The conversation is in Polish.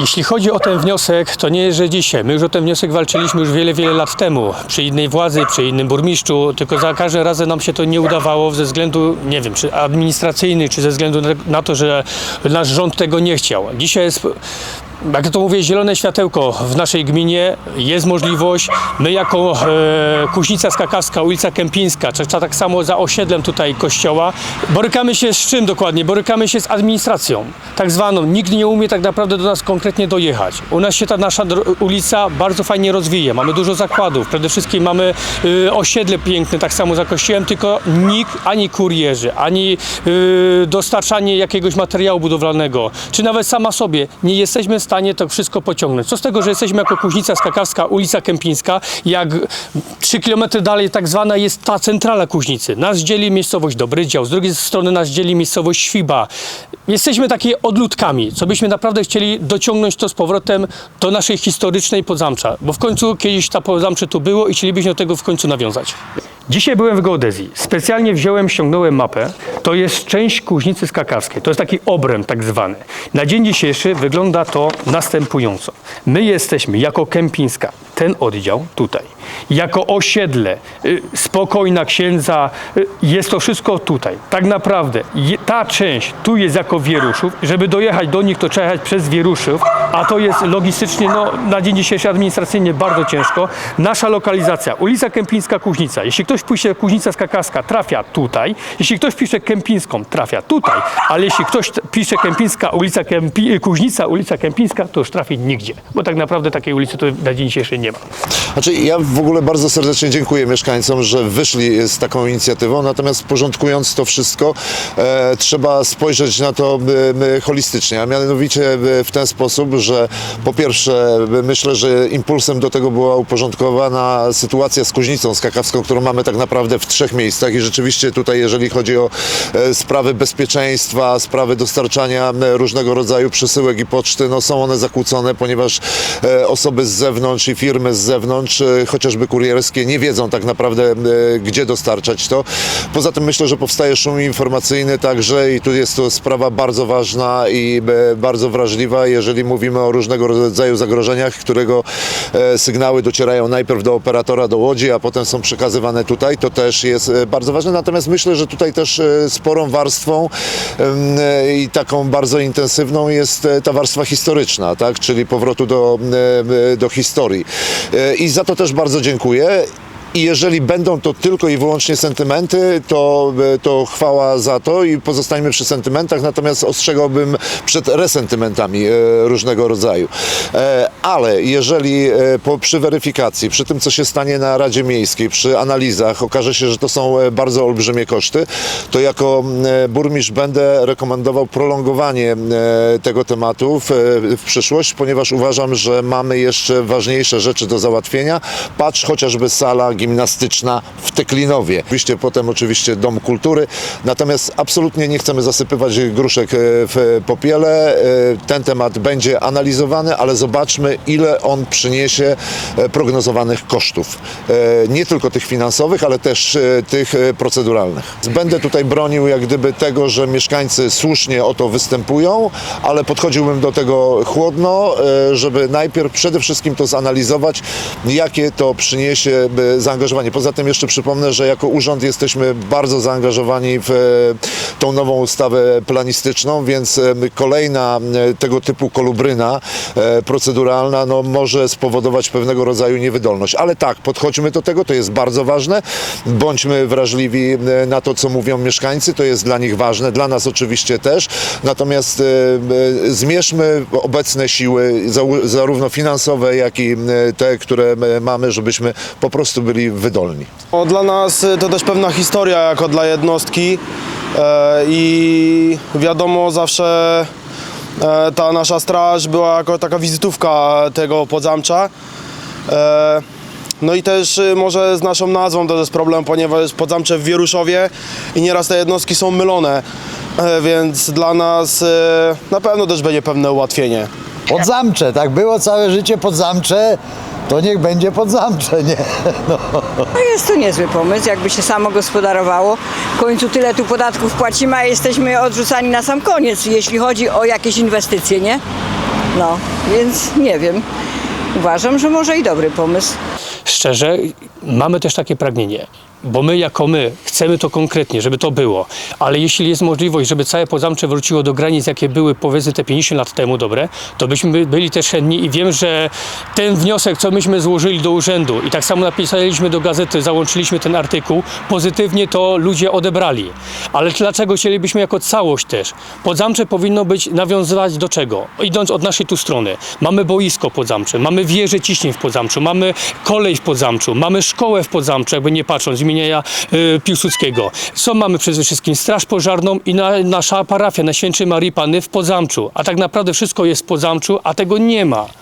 Jeśli chodzi o ten wniosek, to nie jest, że dzisiaj. My już o ten wniosek walczyliśmy już wiele, wiele lat temu. Przy innej władzy, przy innym burmistrzu, tylko za każdym razem nam się to nie udawało ze względu, nie wiem, czy administracyjny, czy ze względu na, to, że nasz rząd tego nie chciał. Dzisiaj jest jak to mówię, zielone światełko w naszej gminie, jest możliwość. My jako e, Kuźnica Skakawska, ulica Kępińska, czy, czy tak samo za osiedlem tutaj kościoła, borykamy się z czym dokładnie? Borykamy się z administracją, tak zwaną. Nikt nie umie tak naprawdę do nas konkretnie dojechać. U nas się ta nasza ulica bardzo fajnie rozwija, mamy dużo zakładów, przede wszystkim mamy y, osiedle piękne, tak samo za kościołem, tylko nikt, ani kurierzy, ani y, dostarczanie jakiegoś materiału budowlanego, czy nawet sama sobie nie jesteśmy w stanie to wszystko pociągnąć. Co z tego, że jesteśmy jako Kuźnica Skakawska, ulica Kępińska, jak 3 km dalej tak zwana jest ta centrala Kuźnicy. Nas dzieli miejscowość Dobrydział, z drugiej strony nas dzieli miejscowość Świba. Jesteśmy takie odludkami, co byśmy naprawdę chcieli dociągnąć to z powrotem do naszej historycznej Podzamcza, bo w końcu kiedyś ta Podzamcze tu było i chcielibyśmy do tego w końcu nawiązać. Dzisiaj byłem w geodezji. Specjalnie wziąłem, ściągnąłem mapę. To jest część Kuźnicy Skakawskiej. To jest taki obręb tak zwany. Na dzień dzisiejszy wygląda to następująco. My jesteśmy jako Kępińska, ten oddział tutaj, jako osiedle, y, spokojna księdza, y, jest to wszystko tutaj. Tak naprawdę ta część tu jest jako Wieruszów. Żeby dojechać do nich, to trzeba jechać przez Wieruszów, a to jest logistycznie, no, na dzień dzisiejszy administracyjnie bardzo ciężko. Nasza lokalizacja, ulica Kępińska, Kuźnica. Jeśli ktoś pisze Kuźnica Skakaska, trafia tutaj. Jeśli ktoś pisze Kępińską, trafia tutaj. Ale jeśli ktoś pisze Kępińska, ulica Kępi, Kuźnica, ulica Kępińska, to już trafi nigdzie. Bo tak naprawdę takiej ulicy to na dzień dzisiejszy nie ma. Znaczy, ja w ogóle bardzo serdecznie dziękuję mieszkańcom, że wyszli z taką inicjatywą, natomiast porządkując to wszystko, e, trzeba spojrzeć na to e, holistycznie, a mianowicie e, w ten sposób, że po pierwsze e, myślę, że impulsem do tego była uporządkowana sytuacja z Kuźnicą Skakawską, którą mamy tak naprawdę w trzech miejscach. I rzeczywiście tutaj, jeżeli chodzi o e, sprawy bezpieczeństwa, sprawy dostarczania różnego rodzaju przesyłek i poczty, no są one zakłócone, ponieważ e, osoby z zewnątrz i firmy z zewnątrz, e, chociażby kurierskie, nie wiedzą tak naprawdę, e, gdzie dostarczać to. Poza tym myślę, że powstaje szum informacyjny także i tu jest to sprawa bardzo ważna i e, bardzo wrażliwa, jeżeli mówimy o różnego rodzaju zagrożeniach, którego sygnały docierają najpierw do operatora, do łodzi, a potem są przekazywane tutaj, to też jest bardzo ważne. Natomiast myślę, że tutaj też sporą warstwą i taką bardzo intensywną jest ta warstwa historyczna, tak? czyli powrotu do, do historii. I za to też bardzo dziękuję. I jeżeli będą to tylko i wyłącznie sentymenty, to, e, to chwała za to i pozostańmy przy sentymentach, natomiast ostrzegałbym przed resentymentami e, różnego rodzaju. E, Ale jeżeli po, przy weryfikacji, przy tym co się stanie na Radzie Miejskiej, przy analizach okaże się, że to są bardzo olbrzymie koszty, to jako burmistrz będę rekomendował prolongowanie tego tematu w, w przyszłość, ponieważ uważam, że mamy jeszcze ważniejsze rzeczy do załatwienia. Patrz chociażby sala gimnastyczna w Teklinowie. Oczywiście potem oczywiście Dom Kultury, natomiast absolutnie nie chcemy zasypywać gruszek e, w popiele. E, Ten temat będzie analizowany, ale zobaczmy ile on przyniesie e, prognozowanych kosztów. Nie tylko tych finansowych, ale też tych proceduralnych. Będę tutaj bronił jak gdyby tego, że mieszkańcy słusznie o to występują, ale podchodziłbym do tego chłodno, żeby najpierw przede wszystkim to zanalizować, jakie to przyniesie zaangażowanie. Poza tym jeszcze przypomnę, że jako urząd jesteśmy bardzo zaangażowani w e, tą nową ustawę planistyczną, więc e, kolejna e, tego typu kolubryna proceduralna no, może spowodować pewnego rodzaju niewydolność. Ale tak, podchodźmy do tego, to jest bardzo ważne. Bądźmy wrażliwi na to, co mówią mieszkańcy, to jest dla nich ważne, dla nas oczywiście też. Natomiast zmierzmy obecne siły, zarówno finansowe, jak i te, które mamy, żebyśmy po prostu byli wydolni. No, Dla nas y, to też pewna historia jako dla jednostki e, i wiadomo zawsze e, ta nasza straż była jako taka wizytówka tego podzamcza. E, No i też y, może z naszą nazwą to jest problem, ponieważ podzamcze w Wieruszowie i nieraz te jednostki są mylone, e, więc dla nas e, na pewno też będzie pewne ułatwienie. Podzamcze, tak było całe życie podzamcze, to niech będzie podzamcze, nie? No. No jest to niezły pomysł, jakby się samo gospodarowało. W końcu tyle tu podatków płacimy, a jesteśmy odrzucani na sam koniec, jeśli chodzi o jakieś inwestycje, nie? No, więc nie wiem. Uważam, że może i dobry pomysł. Szczerze, mamy też takie pragnienie. Bo my jako my chcemy to konkretnie, żeby to było. Ale jeśli jest możliwość, żeby całe Podzamcze wróciło do granic, jakie były powiedzmy te 50 lat temu dobre, to byśmy by- byli też chętni i wiem, że ten wniosek, co myśmy złożyli do urzędu i tak samo napisaliśmy do gazety, załączyliśmy ten artykuł, pozytywnie to ludzie odebrali. Ale dlaczego chcielibyśmy jako całość też? Podzamcze powinno być nawiązywać do czego? Idąc od naszej tu strony. Mamy boisko Podzamcze, mamy wieżę ciśnień w Podzamczu, mamy kolej w Podzamczu, mamy szkołę w Podzamczu, jakby nie patrząc, imienia y, Piłsudskiego. Co mamy przede wszystkim? Straż pożarną i na, nasza parafia na Świętej Marii Panny w Podzamczu. A tak naprawdę wszystko jest w Podzamczu, a tego nie ma.